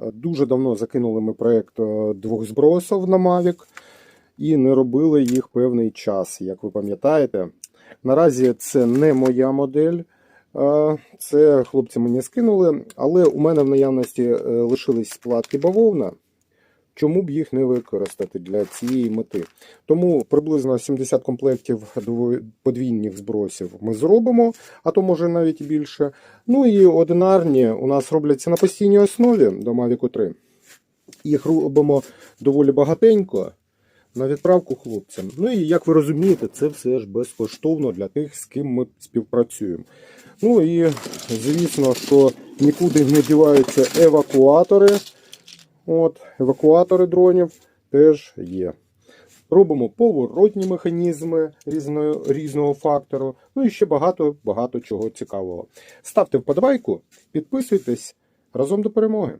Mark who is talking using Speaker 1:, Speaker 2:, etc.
Speaker 1: Дуже давно закинули ми проєкт е, двох збросів на Mavic і не робили їх певний час, як ви пам'ятаєте. Наразі це не моя модель. е, Це хлопці мені скинули, але у мене в наявності е, лишились платки бавовна. Чому б їх не використати для цієї мети? Тому приблизно 70 комплектів подвійних збросів ми зробимо, а то може навіть більше. Ну і одинарні у нас робляться на постійній основі до Mavic 3. Їх робимо доволі багатенько на відправку хлопцям. Ну і як ви розумієте, це все ж безкоштовно для тих, з ким ми співпрацюємо. Ну і звісно, що нікуди не діваються евакуатори. От, евакуатори дронів теж є. Робимо поворотні механізми різного, різного фактору. Ну і ще багато багато чого цікавого. Ставте вподобайку, підписуйтесь разом до перемоги.